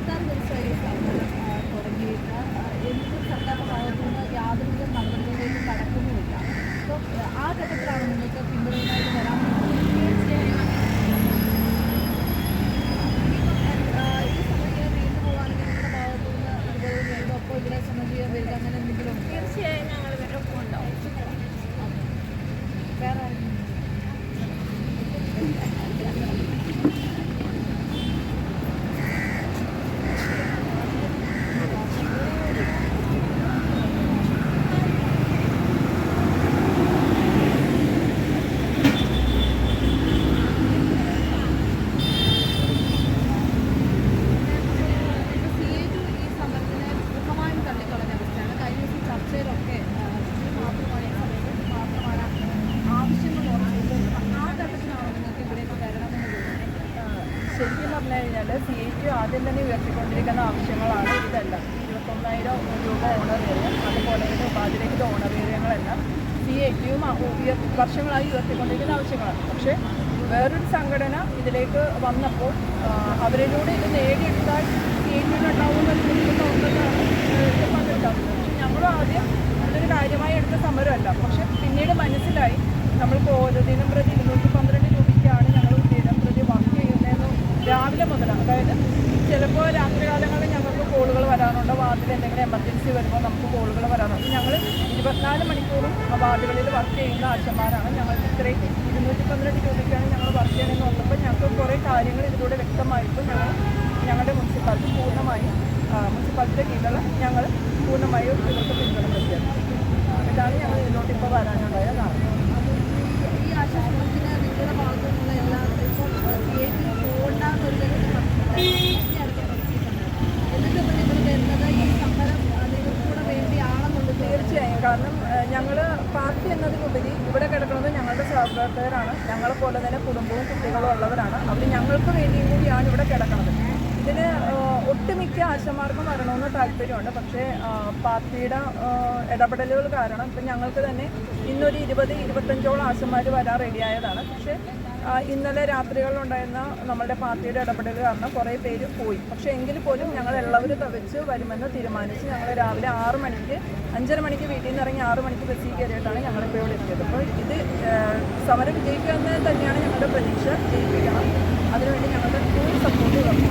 ഇരുപത്താറ് ദിവസമായി തുടങ്ങിയിട്ട്. എന്ത് സർക്കാർ ഭാഗത്തുനിന്ന് യാതൊരുവിധ നടപടികളിലേക്ക് കടക്കുന്നുമില്ല. അപ്പം ആ ഘട്ടത്തിലാണ് നിങ്ങൾക്ക് പിന്തുണയുമായിട്ട് വരാൻ തീർച്ചയായും അങ്ങനെ എന്തെങ്കിലും തീർച്ചയായും പറഞ്ഞു കഴിഞ്ഞാൽ സി ഐ ടി ആദ്യം തന്നെ ഉയർത്തിക്കൊണ്ടിരിക്കുന്ന ആവശ്യങ്ങളാണ് ഇതെല്ലാം. ഇരുപത്തൊന്നായിരം രൂപ ഓണറേറിയം അതുപോലെ തന്നെ ഉപാധിരഹിത ഓണറേറിയങ്ങളെല്ലാം സി ഐ ടിയും വർഷങ്ങളായി ഉയർത്തിക്കൊണ്ടിരിക്കുന്ന ആവശ്യങ്ങളാണ്. പക്ഷേ വേറൊരു സംഘടന ഇതിലേക്ക് വന്നപ്പോൾ അവരിലൂടെ ഇത് നേടിയെടുത്താൽ സി ഐ ടിയിലുണ്ടാവുമെന്നൊരു തോന്നുന്നതാണ് പങ്കെടുക്കാത്തത് പക്ഷെ ഞങ്ങളും ആദ്യം ഇതൊരു കാര്യമായി എടുത്ത സമരമല്ല. പക്ഷെ പിന്നീട് മനസ്സിലായി നമ്മൾക്ക് ഓരോ ദിനം പ്രതി ഇരുന്നൂറ്റി പന്ത്രണ്ട് രൂപയ്ക്കാണ് ഞങ്ങൾ ദിനം പ്രതി വർക്ക് ചെയ്യുന്നതെന്ന് രാവിലെ അതായത് ചിലപ്പോൾ രാത്രികാലങ്ങളിൽ ഞങ്ങൾക്ക് കോളുകൾ വരാറുണ്ട്. വാർഡിൽ എന്തെങ്കിലും എമർജൻസി വരുമ്പോൾ നമുക്ക് കോളുകൾ വരാറുണ്ട്. ഞങ്ങൾ ഇരുപത്തിനാല് മണിക്കൂറും വാർഡുകളിൽ വർക്ക് ചെയ്യുന്ന ആശമാരാണ്. ഞങ്ങൾക്ക് ഇത്രയും ഇരുന്നൂറ്റി പന്ത്രണ്ട് രൂപയ്ക്കാണ് ഞങ്ങൾ വർക്ക് ചെയ്യണമെന്ന് വന്നപ്പോൾ ഞങ്ങൾക്ക് കുറേ കാര്യങ്ങൾ ഇതിലൂടെ വ്യക്തമായപ്പോൾ ഞങ്ങൾ ഞങ്ങളുടെ മുനിസിപ്പാലിറ്റി പൂർണമായും മുനിസിപ്പാലിറ്റിയുടെ കീഴിലുള്ള ഞങ്ങൾ പൂർണമായും ഇവർക്ക് പിന്തുണ നൽകിയത്. ഇതാണ് ഞങ്ങൾ ഇതിലോട്ട് ഇപ്പോൾ വരാനുണ്ടായ കാരണം ഈ ആശാസ്ത്രത്തിന് നിങ്ങളുടെ ഭാഗത്തു നിന്നുള്ള എല്ലാ ഇപ്പോൾ സി ഐ ടി പോകണ്ടെന്നൊരു എന്നിട്ട് ഇപ്പോൾ നിങ്ങൾ വരുന്നത് ഈ സമരം ആ, നിങ്ങൾക്ക് കൂടെ വേണ്ടിയാണെന്നുള്ളത് തീർച്ചയായും കാരണം ഞങ്ങൾ പാർട്ടി എന്നതിലുപരി ഇവിടെ കിടക്കുന്നത് ഞങ്ങളുടെ സഹപ്രവർത്തകരാണ് ഞങ്ങളെ പോലെ തന്നെ കുടുംബവും കുട്ടികളും ഉള്ളവരാണ്. അവർ ഞങ്ങൾക്ക് വേണ്ടിയും കൂടിയാണ് ഇവിടെ കിടക്കുന്നത്. ഇതിന് ഒട്ടുമിക്ക ആശമാർക്കും വരണമെന്ന് താല്പര്യമുണ്ട്. പക്ഷേ പാർട്ടിയുടെ ഇടപെടലുകൾ കാരണം ഇപ്പം ഞങ്ങൾക്ക് തന്നെ ഇന്നൊരു ഇരുപത് ഇരുപത്തഞ്ചോളം ആശമാർ വരാൻ റെഡിയായതാണ്. പക്ഷേ ഇന്നലെ രാത്രികളിലുണ്ടായിരുന്ന നമ്മളുടെ പാർട്ടിയുടെ ഇടപെടൽ കാരണം കുറേ പേര് പോയി. പക്ഷേ എങ്കിൽ പോലും ഞങ്ങൾ എല്ലാവരും തവച്ച് വരുമെന്ന് തീരുമാനിച്ച് ഞങ്ങൾ രാവിലെ ആറ് മണിക്ക് അഞ്ചര മണിക്ക് വീട്ടിൽ നിന്ന് ഇറങ്ങി ആറ് മണിക്ക് ബസ്സിൽ കയറിയിട്ടാണ് ഞങ്ങളിപ്പോൾ ഇവിടെ എത്തിയത്. അപ്പോൾ ഇത് സമരം വിജയിക്കുക എന്ന് തന്നെയാണ് ഞങ്ങളുടെ പ്രതീക്ഷ. ജയിപ്പിക്കണം. അതിനുവേണ്ടി ഞങ്ങളുടെ ഫുൾ സപ്പോർട്ട് തന്നു.